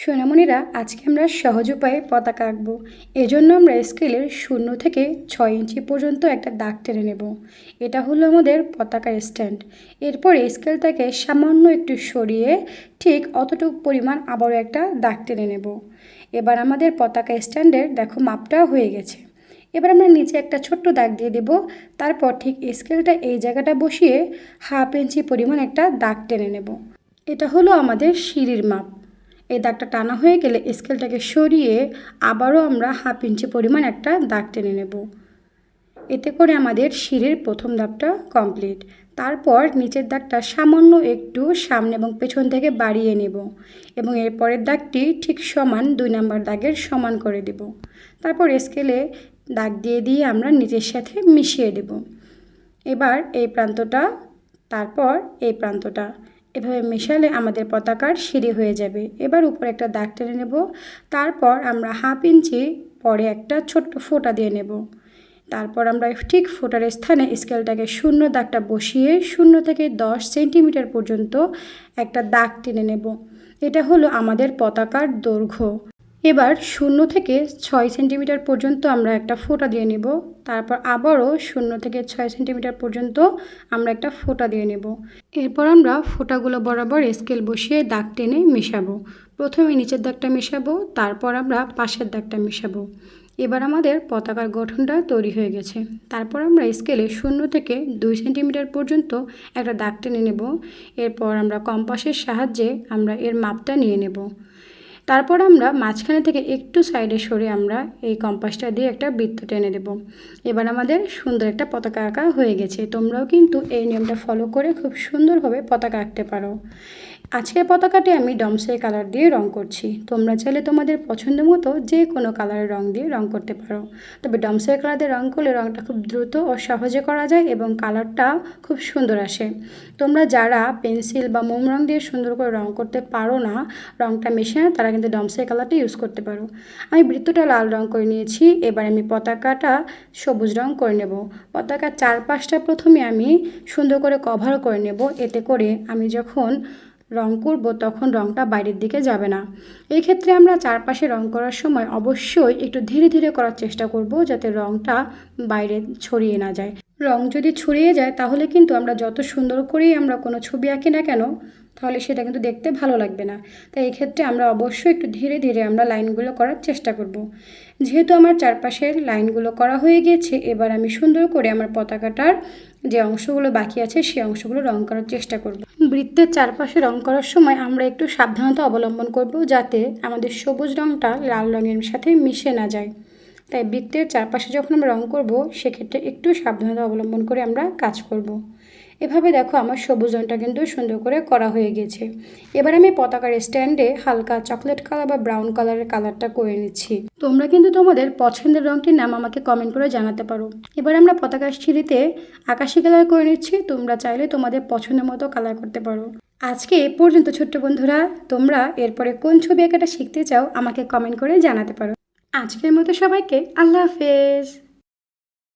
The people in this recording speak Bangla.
সোনামণিরা আজকে আমরা সহজ উপায়ে পতাকা আঁকবো। এজন্য আমরা স্কেলের শূন্য থেকে ছয় ইঞ্চি পর্যন্ত একটা দাগ টেনে নেব। এটা হলো আমাদের পতাকার স্ট্যান্ড। এরপরে স্কেলটাকে সামান্য একটু সরিয়ে ঠিক অতটুকু পরিমাণ আবারও একটা দাগ টেনে নেব। এবার আমাদের পতাকা স্ট্যান্ডের দেখো মাপটা হয়ে গেছে। এবার আমরা নিচে একটা ছোট্ট দাগ দিয়ে দেব। তারপর ঠিক স্কেলটা এই জায়গাটা বসিয়ে হাফ ইঞ্চি পরিমাণ একটা দাগ টেনে নেব। এটা হলো আমাদের সিঁড়ির মাপ। এই দাগটা টানা হয়ে গেলে স্কেলটাকে সরিয়ে আবারও আমরা হাফ ইঞ্চি পরিমাণ একটা দাগ টেনে নেব। এতে করে আমাদের শিরের প্রথম দাগটা কমপ্লিট তারপর নিচের দাগটা সামান্য একটু সামনে এবং পেছন থেকে বাড়িয়ে নেব এবং এর পরের দাগটি ঠিক সমান দুই নাম্বার দাগের সমান করে দেব। তারপর স্কেলে দাগ দিয়ে দিয়ে আমরা নিচের সাথে মিশিয়ে দেব। এবার এই প্রান্তটা, তারপর এই প্রান্তটা। এভাবে মেশালে আমাদের পতাকার সিঁড়ি হয়ে যাবে। এবার উপরে একটা দাগ টেনে নেব। তারপর আমরা হাফ ইঞ্চি পরে একটা ছোট্ট ফোঁটা দিয়ে নেব। তারপর আমরা ঠিক ফোটার স্থানে স্কেলটাকে শূন্য দাগটা বসিয়ে শূন্য থেকে দশ সেন্টিমিটার পর্যন্ত একটা দাগ টেনে নেব। এটা হলো আমাদের পতাকার দৈর্ঘ্য। এবার শূন্য থেকে ছয় সেন্টিমিটার পর্যন্ত আমরা একটা ফোঁটা দিয়ে নেব। তারপর আবারও শূন্য থেকে ছয় সেন্টিমিটার পর্যন্ত আমরা একটা ফোঁটা দিয়ে নেব। এরপর আমরা ফোঁটাগুলো বরাবর স্কেল বসিয়ে দাগ টেনে মেশাবো। প্রথমে নিচের দাগটা মেশাবো, তারপর আমরা পাশের দাগটা মেশাবো। এবার আমাদের পতাকার গঠনটা তৈরি হয়ে গেছে। তারপর আমরা স্কেলে শূন্য থেকে দুই সেন্টিমিটার পর্যন্ত একটা দাগ টেনে নেব। এরপর আমরা কম্পাসের সাহায্যে আমরা এর মাপটা নিয়ে নেব। তারপর আমরা মাঝখানে থেকে একটু সাইডে সরে আমরা এই কম্পাসটা দিয়ে একটা বৃত্ত টেনে দেব। এবার আমাদের সুন্দর একটা পতাকা আঁকা হয়ে গেছে। তোমরাও কিন্তু এই নিয়মটা ফলো করে খুব সুন্দরভাবে পতাকা আঁকতে পারো। আজকের পতাকাটি আমি ডমসের কালার দিয়ে রং করছি। তোমরা চাইলে তোমাদের পছন্দ মতো যে কোনো কালারের রং দিয়ে রং করতে পারো। তবে ডমসের কালার দিয়ে রং করলে রংটা খুব দ্রুত ও সহজে করা যায় এবং কালারটা খুব সুন্দর আসে। তোমরা যারা পেন্সিল বা মোম রং দিয়ে সুন্দর করে রং করতে পারো না, রংটা মেশে না তারা কিন্তু ডমসের কালারটা ইউজ করতে পারো। আমি বৃত্তটা লাল রং করে নিয়েছি, এবার আমি পতাকাটা সবুজ রং করে নেব। পতাকার চারপাশটা প্রথমে আমি সুন্দর করে কভার করে নেব, এতে করে আমি যখন রং করব তখন রংটা বাইরের দিকে যাবে না। এই ক্ষেত্রে আমরা চারপাশে রং করার সময় অবশ্যই একটু ধীরে ধীরে করার চেষ্টা করব যাতে রংটা বাইরে ছড়িয়ে না যায়। রং যদি ছড়িয়ে যায় তাহলে কিন্তু আমরা যত সুন্দর করেই আমরা কোনো ছবি আঁকি না কেন তাহলে সেটা কিন্তু দেখতে ভালো লাগবে না তাই এক্ষেত্রে আমরা অবশ্যই একটু ধীরে ধীরে আমরা লাইনগুলো করার চেষ্টা করব। যেহেতু আমার চারপাশের লাইনগুলো করা হয়ে গিয়েছে, এবার আমি সুন্দর করে আমার পতাকাটার যে অংশগুলো বাকি আছে সেই অংশগুলো রং করার চেষ্টা করব। বৃত্তের চারপাশে রং করার সময় আমরা একটু সাবধানতা অবলম্বন করব যাতে আমাদের সবুজ রংটা লাল রঙের সাথে মিশে না যায় তাই বৃত্তের চারপাশে যখন আমরা রং করব, সেক্ষেত্রে একটু সাবধানতা অবলম্বন করে আমরা কাজ করব। এভাবে দেখো আমার সবুজ রঙটা কিন্তু সুন্দর করে করা হয়ে গেছে। এবার আমি পতাকার স্ট্যান্ডে হালকা চকলেট কালার বা ব্রাউন কালারের কালারটা করে নিচ্ছি। তোমরা কিন্তু তোমাদের পছন্দের রঙটির নাম আমাকে কমেন্ট করে জানাতে পারো। এবার আমরা পতাকার সিঁড়িতে আকাশি কালার করে নিচ্ছি, তোমরা চাইলে তোমাদের পছন্দের মতো কালার করতে পারো। আজকে এ পর্যন্ত ছোট্ট বন্ধুরা, তোমরা এরপরে কোন ছবি আঁকাটা শিখতে চাও আমাকে কমেন্ট করে জানাতে পারো। আজকের মতো সবাইকে আল্লাহ হাফেজ।